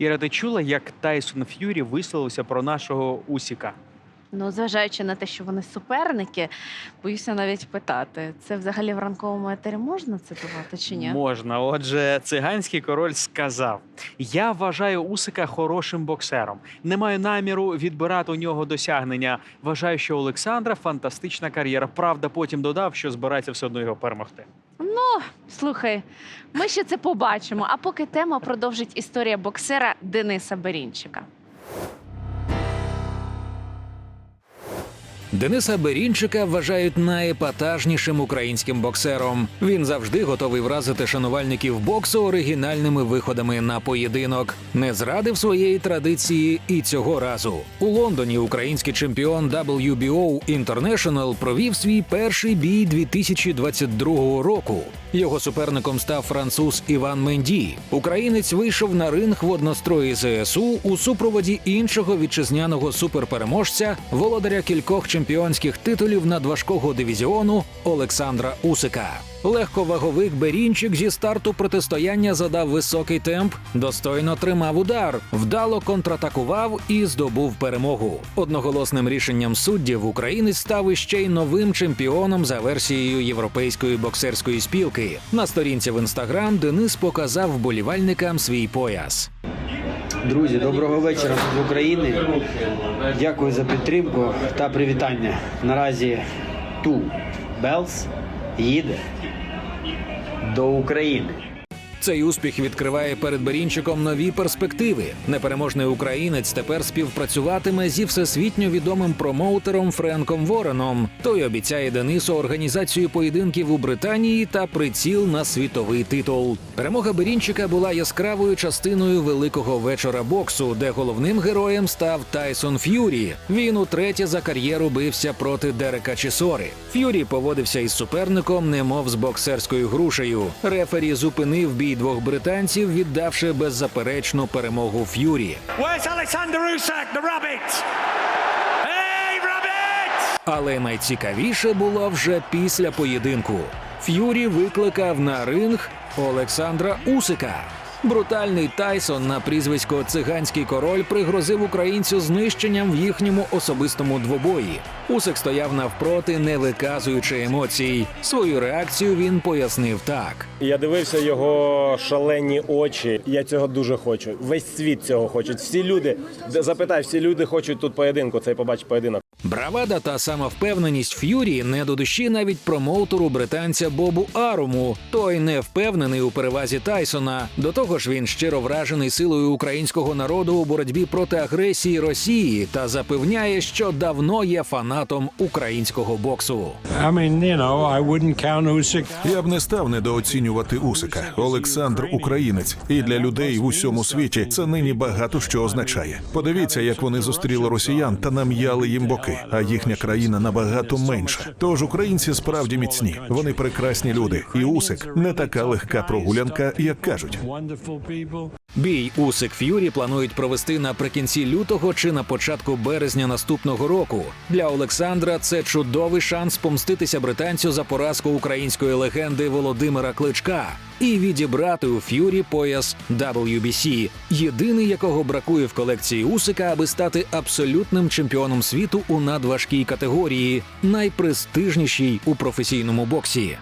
Іра, ти чула, як Тайсон Ф'юрі висловився про нашого Усіка? Ну, зважаючи на те, що вони суперники, боюся навіть питати. Це взагалі в ранковому етері можна цитувати чи ні? Можна. Отже, циганський король сказав: Я вважаю Усика хорошим боксером. Не маю наміру відбирати у нього досягнення. Вважаю, що Олександра фантастична кар'єра. Правда, потім додав, що збирається все одно його перемогти. Слухай, ми ще це побачимо. А поки тема продовжить історія боксера Дениса Берінчика. Дениса Берінчика вважають найепатажнішим українським боксером. Він завжди готовий вразити шанувальників боксу оригінальними виходами на поєдинок. Не зрадив своєї традиції і цього разу. У Лондоні український чемпіон WBO International провів свій перший бій 2022 року. Його суперником став француз Іван Менді. Українець вийшов на ринг в однострої ЗСУ у супроводі іншого вітчизняного суперпереможця, володаря кількох чемпіонських титулів надважкого дивізіону Олександра Усика. Легковаговик Берінчик зі старту протистояння задав високий темп, достойно тримав удар, вдало контратакував і здобув перемогу. Одноголосним рішенням суддів українець став іще й новим чемпіоном за версією Європейської боксерської спілки. На сторінці в інстаграм Денис показав вболівальникам свій пояс. Друзі, доброго вечора з України. Дякую за підтримку та привітання. Наразі Ту Белс їде до України. Цей успіх відкриває перед Берінчиком нові перспективи. Непереможний українець тепер співпрацюватиме зі всесвітньо відомим промоутером Френком Вореном. Той обіцяє Денису організацію поєдинків у Британії та приціл на світовий титул. Перемога Берінчика була яскравою частиною великого вечора боксу, де головним героєм став Тайсон Ф'юрі. Він утретє за кар'єру бився проти Дерека Чісори. Ф'юрі поводився із суперником, немов з боксерською грушею. Рефері зупинив бій двох британців, віддавши беззаперечну перемогу Ф'юрі. Але найцікавіше було вже після поєдинку. Ф'юрі викликав на ринг Олександра Усика. Брутальний Тайсон на прізвисько Циганський король пригрозив українцю знищенням в їхньому особистому двобої. Усик стояв навпроти, не виказуючи емоцій. Свою реакцію він пояснив так. Я дивився його шалені очі. Я цього дуже хочу. Весь світ цього хоче. Всі люди запитай, всі люди хочуть тут поєдинку. Цей побачить поєдинок. Бравада та самовпевненість Ф'юрі не до душі навіть промоутеру британця Бобу Аруму. Той не впевнений у перевазі Тайсона. До того ж, він щиро вражений силою українського народу у боротьбі проти агресії Росії та запевняє, що давно є фанатом українського боксу. I mean, you know, I wouldn't count Usyk. Я б не став недооцінювати Усика. Олександр українець, і для людей в усьому світі це нині багато що означає. Подивіться, як вони зустріли росіян та нам'яли їм боки, а їхня країна набагато менша. Тож українці справді міцні. Вони прекрасні люди, і Усик не така легка прогулянка, як кажуть. Бій Усик Ф'юрі планують провести наприкінці лютого чи на початку березня наступного року. Для Олександра це чудовий шанс помститися британцю за поразку української легенди Володимира Кличка і відібрати у Ф'юрі пояс WBC, єдиний якого бракує в колекції Усика, аби стати абсолютним чемпіоном світу у надважкій категорії, найпрестижнішій у професійному боксі.